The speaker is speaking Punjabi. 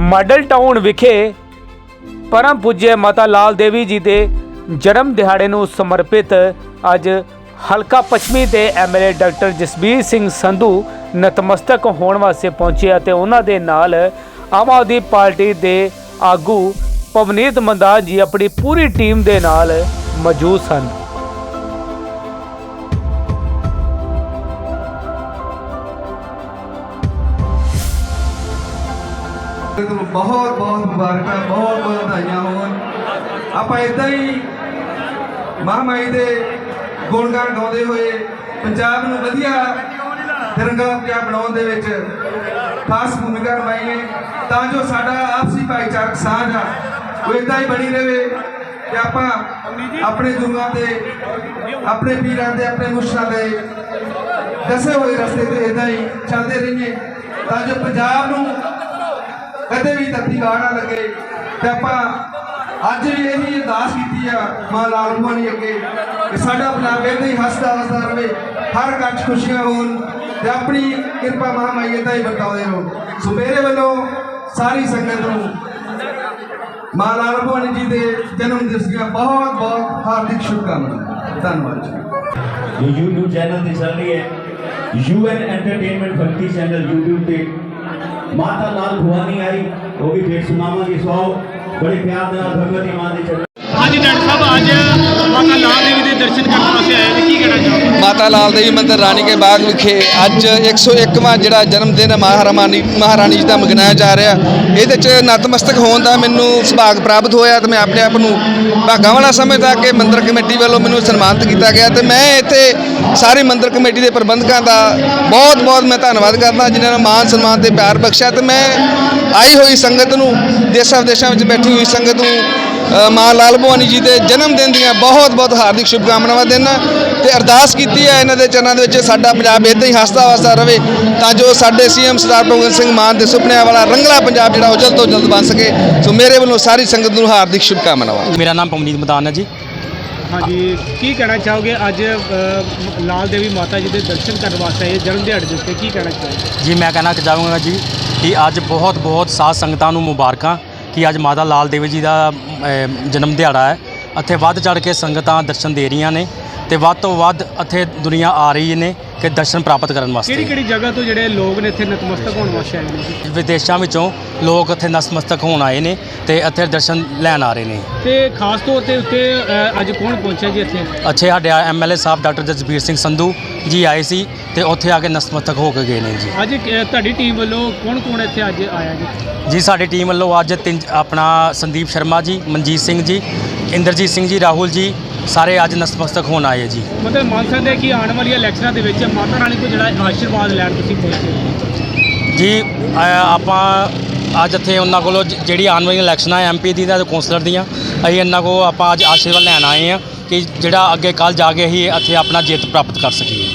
ਮਾਡਲ ਟਾਊਨ ਵਿਖੇ ਪਰਮ ਪੂਜਯ ਮਾਤਾ ਲਾਲ ਦੇਵੀ ਜੀ ਦੇ ਜਨਮ ਦਿਹਾੜੇ ਨੂੰ ਸਮਰਪਿਤ ਅੱਜ ਹਲਕਾ ਪੱਛਮੀ ਦੇ ਐਮਐਲਏ ਡਾਕਟਰ ਜਸਬੀਰ ਸਿੰਘ ਸੰਧੂ ਨਤਮਸਤਕ ਹੋਣ ਵਾਸਤੇ ਪਹੁੰਚੇ ਅਤੇ ਉਹਨਾਂ ਦੇ ਨਾਲ ਆਮ ਆਦਮੀ ਪਾਰਟੀ ਦੇ ਆਗੂ ਪਵਨੀਤ ਮੰਦਾਜ ਜੀ ਆਪਣੀ ਪੂਰੀ ਟੀਮ ਦੇ ਨਾਲ ਮੌਜੂਦ ਸਨ। ਤੁਹਾਨੂੰ ਬਹੁਤ ਬਹੁਤ ਮੁਬਾਰਕਾਂ, ਬਹੁਤ ਬਹੁਤ ਵਧਾਈਆਂ ਹੋਣ। ਆਪਾਂ ਇਦਾਂ ਹੀ ਮਹਾਮਾਈ ਦੇ ਗੁਣਗਾਨ ਗਾਉਂਦੇ ਹੋਏ ਪੰਜਾਬ ਨੂੰ ਵਧੀਆ ਤਿਰੰਗਾ ਪੰਜਾਬ ਬਣਾਉਣ ਦੇ ਵਿੱਚ ਖਾਸ ਭੂਮਿਕਾ ਨਿਭਾਈਏ ਤਾਂ ਜੋ ਸਾਡਾ ਆਪਸੀ ਭਾਈਚਾਰਕ ਸਾਂਝ ਆ, ਉਹ ਇਦਾਂ ਹੀ ਬਣੀ ਰਹੇ ਕਿ ਆਪਾਂ ਆਪਣੇ ਗੁਰੂਆਂ 'ਤੇ, ਆਪਣੇ ਪੀਰਾਂ ਦੇ ਆਪਣੇ ਮੁਰਸ਼ਿਦਾਂ ਦੇ ਦੱਸੇ ਹੋਏ ਰਸਤੇ ਤੇ ਇਦਾਂ ਹੀ ਚੱਲਦੇ ਰਹੀਏ। ਤਾਂ ਜੋ ਪੰਜਾਬ ਨੂੰ ਕਦੇ ਵੀ ਧਰਤੀ ਗਾਹ ਨਾ ਲੱਗੇ ਤੇ ਆਪਾਂ ਅੱਜ ਵੀ ਇਹੀ ਅਰਦਾਸ ਕੀਤੀ ਆ ਮਾਂ ਲਾਲ ਭਵਾਨੀ ਅੱਗੇ ਕਿ ਸਾਡਾ ਪੰਜਾਬ ਏਦਾਂ ਹੀ ਹੱਸਦਾ ਹੱਸਦਾ ਰਵੇ, ਹਰ ਘਰ 'ਚ ਖੁਸ਼ੀਆਂ ਹੋਣ ਤੇ ਆਪਣੀ ਕਿਰਪਾ ਮਹਾਮਾਈ ਏਦਾਂ ਹੀ ਵਰਤਾਉਂਦੇ ਰਹੋ। ਸੋ ਮੇਰੇ ਵੱਲੋਂ ਸਾਰੀ ਸੰਗਤ ਨੂੰ ਮਾਂ ਲਾਲ ਭਵਾਨੀ ਜੀ ਦੇ ਜਨਮ ਦਿਵਸ ਦੀਆਂ ਬਹੁਤ ਬਹੁਤ ਹਾਰਦਿਕ ਸ਼ੁਭਕਾਮਨਾਵਾਂ। ਧੰਨਵਾਦ ਜੀ। ਜੋ YouTube ਚੈਨਲ ਤੇ ਚੱਲ ਰਹੀ ਹੈ ਯੂਐਨ ਐਂਟਰਟੇਨਮੈਂਟ ਭਗਤੀ ਚੈਨਲ YouTube ਤੇ ਮਾਤਾ ਲਾਲ ਭਵਾਨੀ ਆਈ ਉਹ ਵੀ ਫੇਰ ਸੁਣਾਵਾਂਗੇ, ਸੋ ਬੜੇ ਪਿਆਰ ਦੇ ਨਾਲ ਭਗਵਤੀ ਮਾਂ ਦੇ ਚਰਨ ਹਾਂਜੀ ਡਾਕਟਰ ਸਾਹਿਬ, ਅੱਜ ਮਾਤਾ ਲਾਲ ਦੇਵੀ ਦੇ ਦਰਸ਼ਨ ਕਰਨ ਵਾਸਤੇ ਆਏ ਨੇ ਕੀ ਕਹਿਣਾ ਚਾਹੋਗੇ ਮਾਤਾ ਲਾਲ ਦੇਵੀ ਮੰਦਿਰ ਰਾਣੀ ਕੇ ਬਾਗ ਵਿਖੇ ਅੱਜ 101ਵਾਂ ਜਿਹੜਾ ਜਨਮ ਦਿਨ ਮਹਾਰਾਣੀ ਮਹਾਰਾਣੀ ਜੀ ਦਾ ਮਨਾਇਆ ਜਾ ਰਿਹਾ। ਇਹਦੇ ਚ ਨਤਮਸਤਕ ਹੋਣ ਦਾ ਮੈਨੂੰ ਸੁਭਾਗ ਪ੍ਰਾਪਤ ਹੋਇਆ ਤੇ ਮੈਂ ਆਪਣੇ ਆਪ ਨੂੰ ਭਾਗਾਂ ਵਾਲਾ ਸਮਝਦਾ ਕਿ ਮੰਦਿਰ ਕਮੇਟੀ ਵੱਲੋਂ ਮੈਨੂੰ ਸਨਮਾਨਿਤ ਕੀਤਾ ਗਿਆ ਤੇ ਮੈਂ ਇੱਥੇ ਸਾਰੀ ਮੰਦਿਰ ਕਮੇਟੀ ਦੇ ਪ੍ਰਬੰਧਕਾਂ ਦਾ ਬਹੁਤ ਬਹੁਤ ਮੈਂ ਧੰਨਵਾਦ ਕਰਦਾ, ਜਿਨ੍ਹਾਂ ਨੇ ਮਾਨ ਸਨਮਾਨ ਤੇ ਪਿਆਰ ਬਖਸ਼ਿਆ ਤੇ ਮੈਂ ਆਈ ਹੋਈ ਸੰਗਤ ਨੂੰ ਦੇਸ਼ਾਂ ਵਿਦੇਸ਼ਾਂ ਵਿੱਚ ਬੈਠੀ ਹੋਈ ਸੰਗਤ ਨੂੰ ਮਾਂ ਲਾਲ ਭਵਾਨੀ ਜੀ ਦੇ ਜਨਮ ਦਿਨ ਦੀਆਂ ਬਹੁਤ ਬਹੁਤ ਹਾਰਦਿਕ ਸ਼ੁਭਕਾਮਨਾਵਾਂ ਦੇਣਾ ਤੇ ਅਰਦਾਸ ਕੀਤੀ ਹੈ ਇਹਨਾਂ ਦੇ ਚਰਨਾਂ ਦੇ ਵਿੱਚ ਸਾਡਾ ਪੰਜਾਬ ਇਦਾਂ ਹੀ ਹੱਸਦਾ ਵਸਦਾ ਰਵੇ ਤਾਂ ਜੋ ਸਾਡੇ ਸੀਐਮ ਸਰਦਾਰ ਭਗਵੰਤ ਸਿੰਘ ਮਾਨ ਦੇ ਸੁਪਨਿਆਂ ਵਾਲਾ ਰੰਗਲਾ ਪੰਜਾਬ ਜਿਹੜਾ ਉਹ ਜਲਦ ਤੋਂ ਜਲਦ ਬਣ ਸਕੇ। ਸੋ ਮੇਰੇ ਵੱਲੋਂ ਸਾਰੀ ਸੰਗਤ ਨੂੰ ਹਾਰਦਿਕ ਸ਼ੁਭਕਾਮਨਾਵਾਂ। ਮੇਰਾ ਨਾਮ ਪਵਨੀਤ ਮਦਾਨ ਹੈ ਜੀ। ਹਾਂਜੀ ਕੀ ਕਹਿਣਾ ਚਾਹੋਗੇ? ਅੱਜ ਲਾਲ ਦੇਵੀ ਮਾਤਾ ਜੀ ਦੇ ਦਰਸ਼ਨ ਕਰਨ ਵਾਸਤੇ ਆਏ ਜਨਮ ਦਿਹਾੜੇ ਦੇ ਉੱਤੇ ਕੀ ਕਹਿਣਾ ਚਾਹੋਗੇ? ਜੀ ਮੈਂ ਕਹਿਣਾ ਚਾਹੂੰਗਾ ਜੀ ਕਿ ਅੱਜ ਬਹੁਤ ਬਹੁਤ ਸਾਧ ਸੰਗਤਾਂ ਨੂੰ ਮੁਬਾਰਕਾਂ। ਕਿ ਅੱਜ ਮਾਤਾ ਲਾਲ ਦੇਵੀ ਜੀ ਦਾ ਜਨਮ ਦਿਹਾੜਾ ਹੈ। ਇੱਥੇ ਵੱਧ ਚੜ ਕੇ ਸੰਗਤਾਂ ਦਰਸ਼ਨ ਦੇ ਰਹੀਆਂ ਨੇ ਤੇ ਵੱਧ ਤੋਂ ਵੱਧ ਇੱਥੇ ਦੁਨੀਆ ਆ ਰਹੀ ਨੇ। ਕਿ ਦਰਸ਼ਨ ਪ੍ਰਾਪਤ ਕਰਨ ਕਿਹੜੀ ਵਾਸਤੇ। ਕਿਹੜੀ ਜਗ੍ਹਾ ਤੋਂ ਜਿਹੜੇ ਲੋਕ ਨੇ ਇੱਥੇ ਨਤਮਸਤਕ ਹੋਣ ਵਾਸਤੇ ਆਏ ਨੇ? ਜੀ? ਵਿਦੇਸ਼ਾਂ ਵਿੱਚੋਂ ਲੋਕ ਇੱਥੇ ਨਸਮਸਤਕ ਹੋਣ ਆਏ ਨੇ ਤੇ ਇੱਥੇ ਦਰਸ਼ਨ ਲੈਣ ਆ ਰਹੇ ਨੇ। ਤੇ ਖਾਸ ਤੌਰ ਤੇ ਉੱਤੇ ਅ, ਅੱਜ ਕੌਣ ਪਹੁੰਚਿਆ ਜੀ ਇੱਥੇ? ਅੱਛੇ ਸਾਡੇ ਐਮਐਲਏ ਸਾਹਿਬ ਡਾਕਟਰ ਜਸਬੀਰ ਸਿੰਘ ਸੰਧੂ ਜੀ ਆਏ ਸੀ ਤੇ ਉੱਥੇ ਆ ਕੇ ਨਸਮਸਤਕ ਹੋ ਕੇ ਗਏ ਨੇ ਜੀ। ਅੱਜ ਅ, ਤੁਹਾਡੀ ਟੀਮ ਵੱਲੋਂ ਕੌਣ ਕੌਣ ਇੱਥੇ ਅੱਜ ਆਇਆ ਜੀ? ਜੀ ਸਾਡੀ ਟੀਮ ਵੱਲੋਂ ਅੱਜ ਤਿੰਨ ਆਪਣਾ ਸੰਦੀਪ ਸ਼ਰਮਾ ਜੀ ਮਨਜੀਤ ਸਿੰਘ ਜੀ ਇੰਦਰਜੀਤ ਸਿੰਘ ਜੀ ਰਾਹੁਲ ਜੀ ਸਾਰੇ ਅੱਜ ਨਸਮਸਤਕ ਹੋਣ ਆਏ ਜੀ। ਮਤਲਬ ਮੰਨ ਸਕਦੇ ਕਿ ਆਉਣ ਵਾਲੀਆਂ ਇਲੈਕਸ਼ਨਾਂ ਦੇ ਵਿੱਚ ਮਾਤਾ ਰਾਣੀ ਤੋਂ ਜਿਹੜਾ ਆਸ਼ੀਰਵਾਦ ਲੈਣ ਤੁਸੀਂ ਪਹੁੰਚੇ ਜੀ ਅ, ਆਪਾਂ ਅੱਜ ਇੱਥੇ ਉਹਨਾਂ ਕੋਲੋਂ ਜ- ਜਿਹੜੀ ਆਉਣ ਵਾਲੀਆਂ ਇਲੈਕਸ਼ਨਾਂ ਐਮਪੀ ਦੀ ਤੇ ਕੌਂਸਲਰ ਦੀਆਂ ਅਸੀਂ ਇਹਨਾਂ ਕੋਲ ਆਪਾਂ ਅੱਜ ਆਸ਼ੀਰਵਾਦ ਲੈਣ ਆਏ ਹਾਂ ਕਿ ਜਿਹੜਾ ਅੱਗੇ ਕੱਲ ਜਾ ਕੇ ਅਸੀਂ ਇੱਥੇ ਆਪਣਾ ਜਿੱਤ ਪ੍ਰਾਪਤ ਕਰ ਸਕੀਏ।